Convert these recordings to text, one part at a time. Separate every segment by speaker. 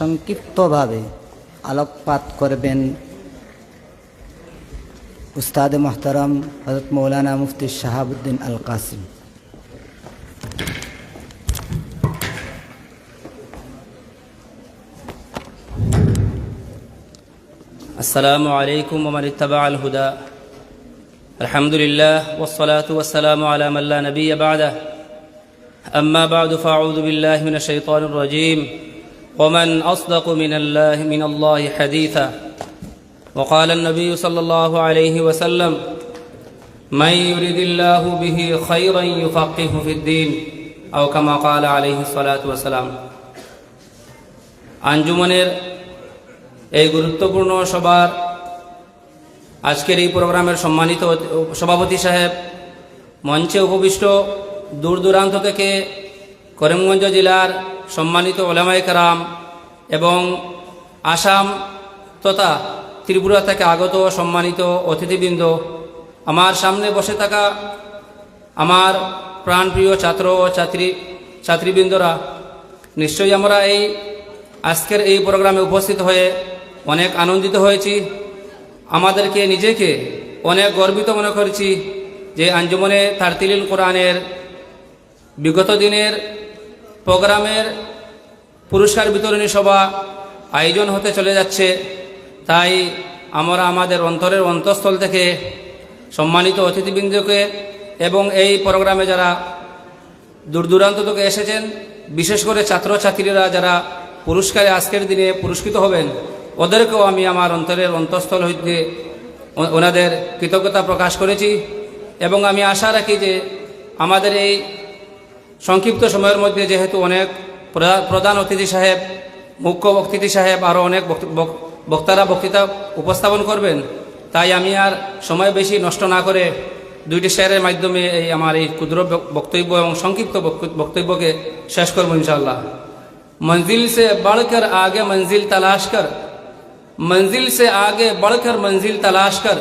Speaker 1: সংক্ষিপ্তভাবে আলোকপাত করবেন উস্তাদ মোহতারম হজরত মৌলানা মুফতি শাহাবুদ্দিন আল কাসিম
Speaker 2: السلام عليكم ومن اتبع الهدى الحمد لله والصلاة والسلام على من لا نبي بعده أما بعد فأعوذ بالله من الشيطان الرجيم ومن أصدق من الله من الله حديثا وقال النبي صلى الله عليه وسلم من يرد الله به خيرا يفقهه في الدين أو كما قال عليه الصلاة والسلام আঞ্জুমনের এই গুরুত্বপূর্ণ সবার আজকের এই প্রোগ্রামের সম্মানিত সভাপতি সাহেব মঞ্চে উপবিষ্ট দূর দূরান্ত থেকে করিমগঞ্জ জেলার সম্মানিত ওলামাই কারাম এবং আসাম তথা ত্রিপুরা থেকে আগত সম্মানিত অতিথিবৃন্দ, আমার সামনে বসে থাকা আমার প্রাণপ্রিয় ছাত্র ও ছাত্রী, ছাত্রীবৃন্দরা, নিশ্চয়ই আমরা এই আজকের এই প্রোগ্রামে উপস্থিত হয়ে অনেক আনন্দিত হয়েছি। আমাদেরকে নিজেকে অনেক গর্বিত মনে করেছি যে আঞ্জুমনে তারতিলিল কোরআনের বিগত দিনের প্রোগ্রামের পুরস্কার বিতরণী সভা আয়োজন হতে চলে যাচ্ছে। তাই আমরা আমাদের অন্তরের অন্তঃস্থল থেকে সম্মানিত অতিথিবৃন্দকে এবং এই প্রোগ্রামে যারা দূর দূরান্ত থেকে এসেছেন, বিশেষ করে ছাত্রছাত্রীরা যারা পুরস্কারে আজকের দিনে পুরস্কৃত হবেন, ওদেরকেও আমি আমার অন্তরের অন্তঃস্থল হইতে ওনাদের কৃতজ্ঞতা প্রকাশ করেছি। এবং আমি আশা রাখি যে আমাদের এই সংক্ষিপ্ত সময়ের মধ্যে যেহেতু অনেক প্রধা- প্রধান অতিথি সাহেব মুখ্য বক্তৃতি সাহেব আরও অনেক বক্ত- বক- বক্তারা বক্তৃতা উপস্থাপন করবেন তাই আমি আর সময় বেশি নষ্ট না করে দুইটি শেয়ারের মাধ্যমে এই আমার এই ক্ষুদ্র বক- বক্তব্য এবং সংক্ষিপ্ত বক- বক্তব্যকে শেষ করবো ইনশাআল্লাহ मंजिल से बढ़कर आगे मंजिल तलाश कर मंजिल से आगे बढ़कर मंजिल तलाश कर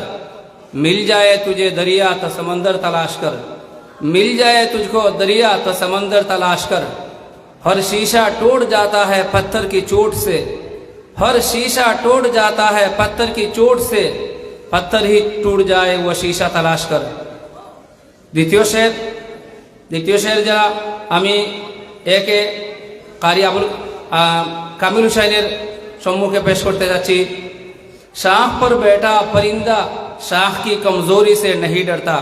Speaker 2: मिल जाए तुझे दरिया तो समंदर तलाश कर मिल जाए तुझको दरिया तो समंदर तलाश कर हर शीशा टूट जाता है पत्थर की चोट से हर शीशा टूट जाता है पत्थर की चोट से पत्थर ही टूट जाए वो शीशा तलाश कर দ্বিতীয় শের দ্বিতীয় শের যারা আমি একে কারি আবুল আহ, কামিল হুসাইনের সম্মুখে পেশ করতে যাচ্ছি শাহ पर बैठा परिंदा शाह की कमजोरी से नहीं डरता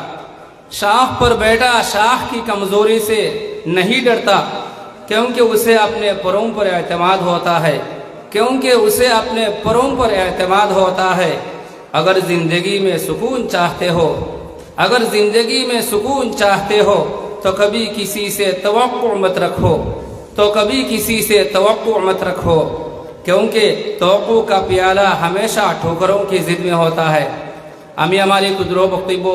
Speaker 2: शाख पर बैठा, शाख की कमज़ोरी से नहीं डरता, क्योंकि उसे अपने परों पर एतमाद होता है, क्योंकि उसे अपने परों पर एतमाद होता है। अगर ज़िंदगी में सुकून चाहते हो, अगर ज़िंदगी में सुकून चाहते हो तो कभी किसी से तो मत रखो तो कभी किसी से तो मत रखो, क्योंकि तो का प्याला हमेशा ठोकरों की ज़िद में होता है। अमी हमारी कुदरो बख्तिबो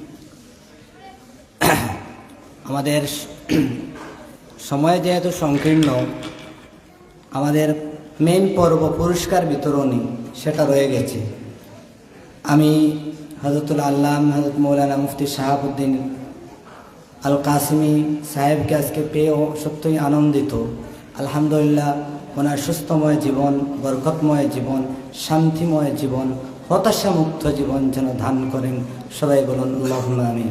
Speaker 1: আমাদের সময় যেহেতু সংকীর্ণ, আমাদের মেন পর্ব পুরস্কার বিতরণী সেটা রয়ে গেছে। আমি হজরতুল আল্লাম হজরত মৌলানা মুফতি শাহাবুদ্দিন আল কাসিমি সাহেবকে আজকে পেয়েও সত্যই আনন্দিত। আলহামদুলিল্লাহ, ওনার সুস্থময় জীবন, বরকতময় জীবন, শান্তিময় জীবন, হতাশামুক্ত জীবন যেন ধান করেন, সবাই বলুন আল্লাহ আমিন।